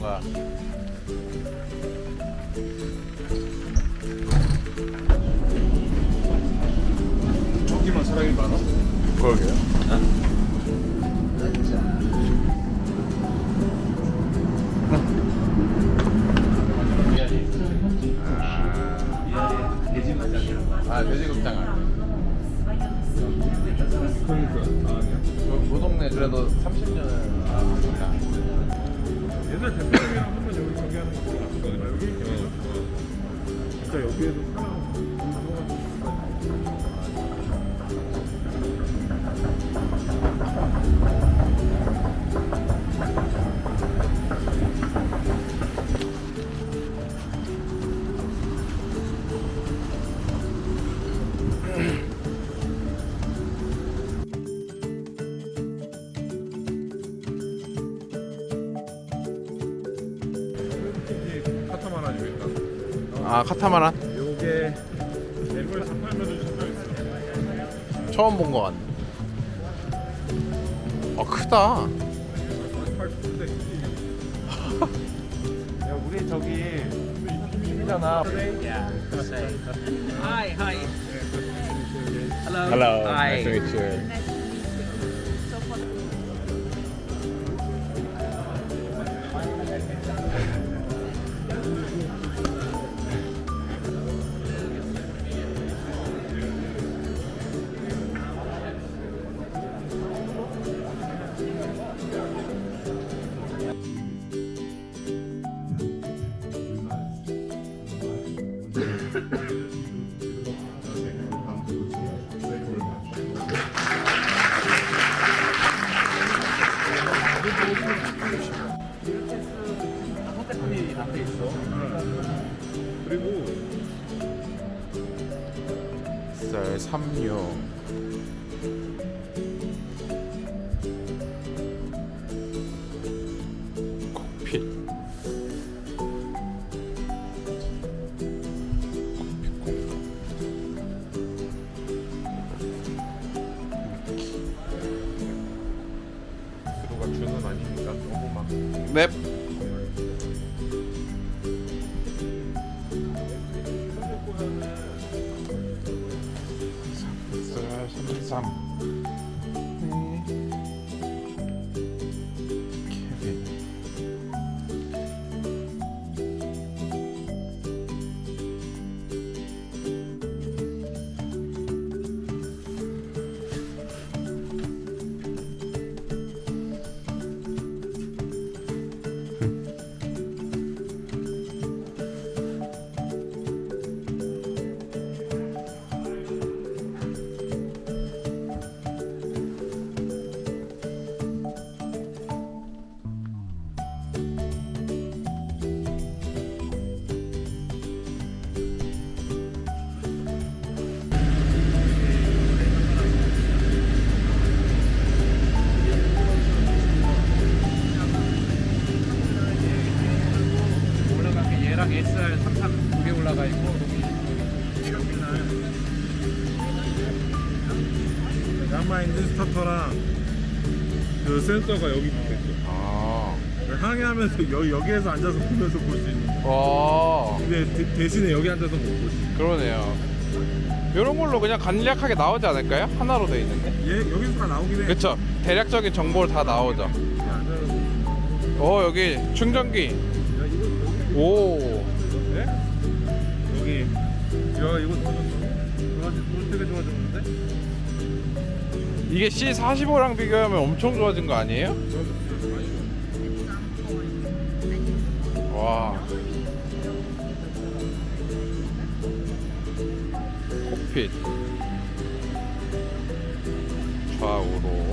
뭔가 저기만 사람이 많아? 그러게요. 아, 돼지국장 아니에요. 그러니까. 아, 그, 그 동네 그래도 30년은 아, 옛날 대표님이랑 한번 여기 저기 하는 거 몰랐어. 여기? 진짜 여기에도 아 카타마란 요게. 처음 본거 같네. 아 크다. 야 우리 저기 팀이잖아. Hi, hi. Hello. Hello. Hi. Nice to meet you. 쌀 36. 야마인드 스타터랑 그 센서가 여기 붙어 있어. 아. 항해하면서 여기 여기에서 앉아서 보면서 볼 수 있는. 와. 근데 대, 대신에 여기 앉아서 못 보지. 그러네요. 이런 걸로 그냥 간략하게 나오지 않을까요? 하나로 돼 있는데. 얘 여기서 다 나오긴 해. 그쵸. 대략적인 정보를 다 나오죠. 여기 앉아서. 어, 여기 충전기. 야 이거 여기 오. 네? 여기 야 이거 좋아졌어 좋아지 돈 되게 좋아졌는데? 이게 C45랑 비교하면 엄청 좋아진 거 아니에요? 와. 콕핏. 좌우로.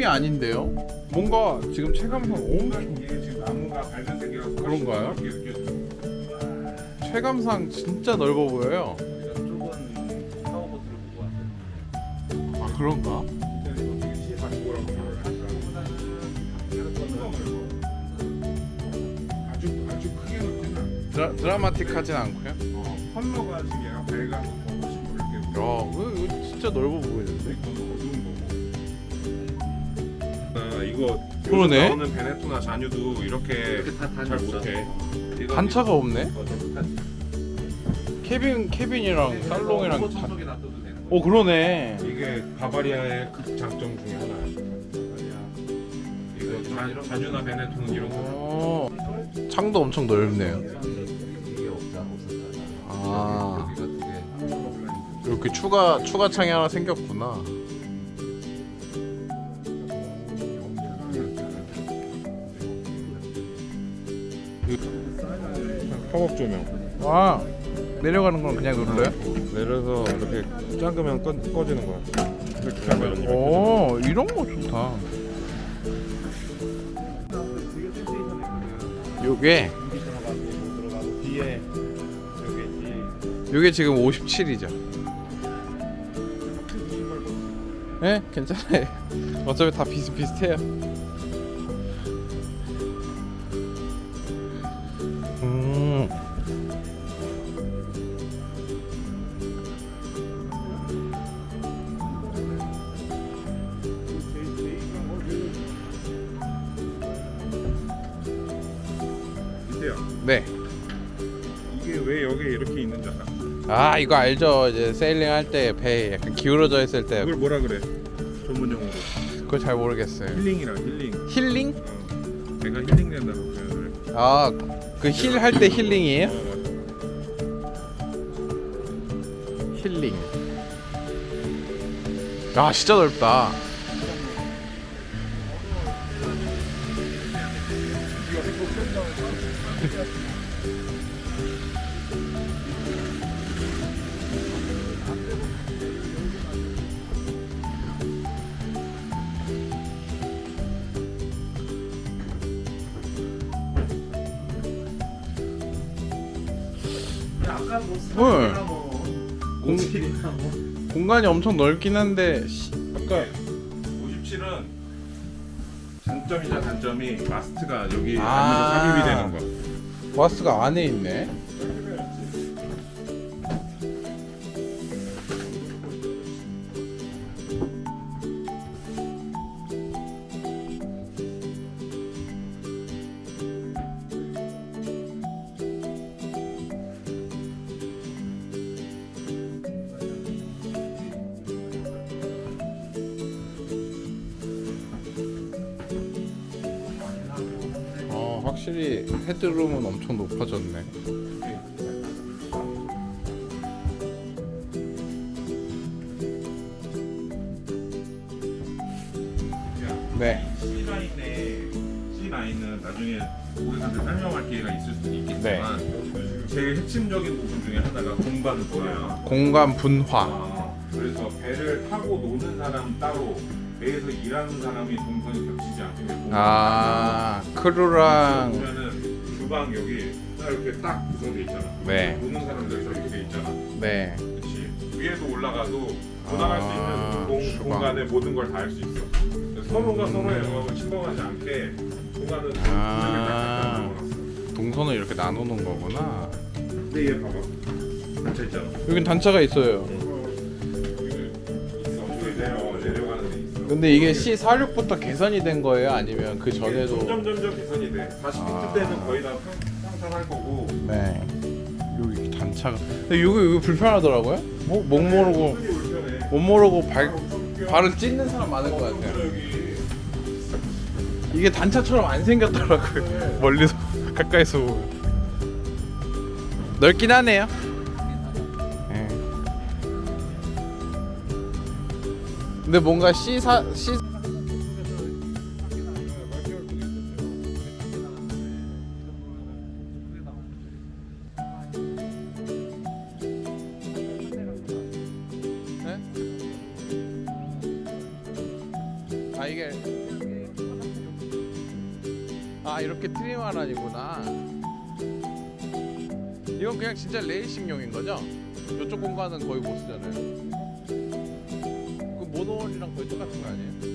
홈이 아닌데요? 뭔가 지금 체감상 엄청 이게 지금 나무가 밝은색이라서 훨씬 그런가요? 체감상 진짜 넓어 보여요. 좁은 샤워부트를 보고 왔어요. 아 그런가? 아주 아주 크게. 드라, 드라마틱하진 않고요. 어, 컬러가 지금 얘가 밝아서 야, 이거 진짜 넓어 보이는데? 이거 그러네. 나오는 베네토나 자뉴도 이렇게 이렇게 다 잘 다녔어. 못해. 단차가 없네. 케빈 케빈이랑 살롱이랑 로봇 다... 청소기 놔둬도 되는 거예요. 어 그러네. 이게 바바리아의 극장점 중에 하나야. 이거 자, 자주나 베네토는 이런 거. 어, 창도 엄청 넓네요. 이게 없다 없었잖아. 아 여기가. 이렇게 추가 추가 창이 하나 생겼구나. 팝업 조명. 와 내려가는 건 그냥 눌러요? 내려서 이렇게 잠그면 꺼, 꺼지는 거야. 이렇게 하면 이렇게. 오 이런 거 좋다. 요게 요게 지금 57이죠. 네 괜찮아요. 어차피 다 비슷비슷해요. 아? 아 이거 알죠. 이제 세일링 할 때 배 약간 기울어져 있을 때 그걸 뭐라 그래? 전문 용어로. 그걸 잘 모르겠어요. 힐링이라 힐링. 힐링? 어. 배가 힐링된다고 표현을. 해. 아 그 힐 할 때 힐링이에요? 어, 맞아. 힐링. 아 진짜 넓다. 헐. 사이나 뭐 공, 오칠이나 뭐 공간이 엄청 넓긴 한데 시- 아까 57은 장점이자 단점이 마스트가 여기 아. 안으로 삽입이 되는 거. 와스가 안에 있네. 확실히 헤드룸은 엄청 높아졌네. 네. C 라인에 C 라인은 나중에 고객한테 설명할 기회가 있을 수도 있겠지만 네. 제일 핵심적인 부분 중에 하나가 공간 분야. 공간 분화. 아, 배를 타고 노는 사람 따로 배에서 일하는 사람이 동선이 겹치지 않게 아 크루랑 보면은 주방 여기 딱 이렇게 딱 구성돼 있잖아. 네. 노는 사람들 이렇게 돼 있잖아. 네. 그렇지. 위에도 올라가도 도달할 수 아, 있는 공, 주방. 공간에 모든 걸 다 할 수 있어. 서로가 서로의 영역을 침범하지 않게 공간은 아. 아. 동선을 이렇게 나누는 거구나. 근데 얘 봐봐. 닫혀 있잖아. 여긴 단차가 있어요. 여기 내려 데 있어. 근데 이게 C46부터 개선이 된 거예요? 아니면 그 이게 전에도? 점점 점점 개선이 돼. 40피트 아. 때는 거의 다 평- 평탄할 거고. 네. 여기 단차가. 근데 여기 여기 불편하더라고요. 뭐, 목 모르고 손이 불편해. 못 모르고 발 발을 찢는 사람 많은 것 같아요. 여기 이게 단차처럼 안 생겼더라고요. 멀리서 가까이서 보면. 넓긴 하네요. 근데 뭔가 시사 시 네? 아, 이게 아 이렇게 트림하라니구나 이건 그냥 진짜 레이싱용인 거죠? 이쪽 공간은 거의 못 쓰잖아요 4월이랑 거의 똑같은 거 아니에요?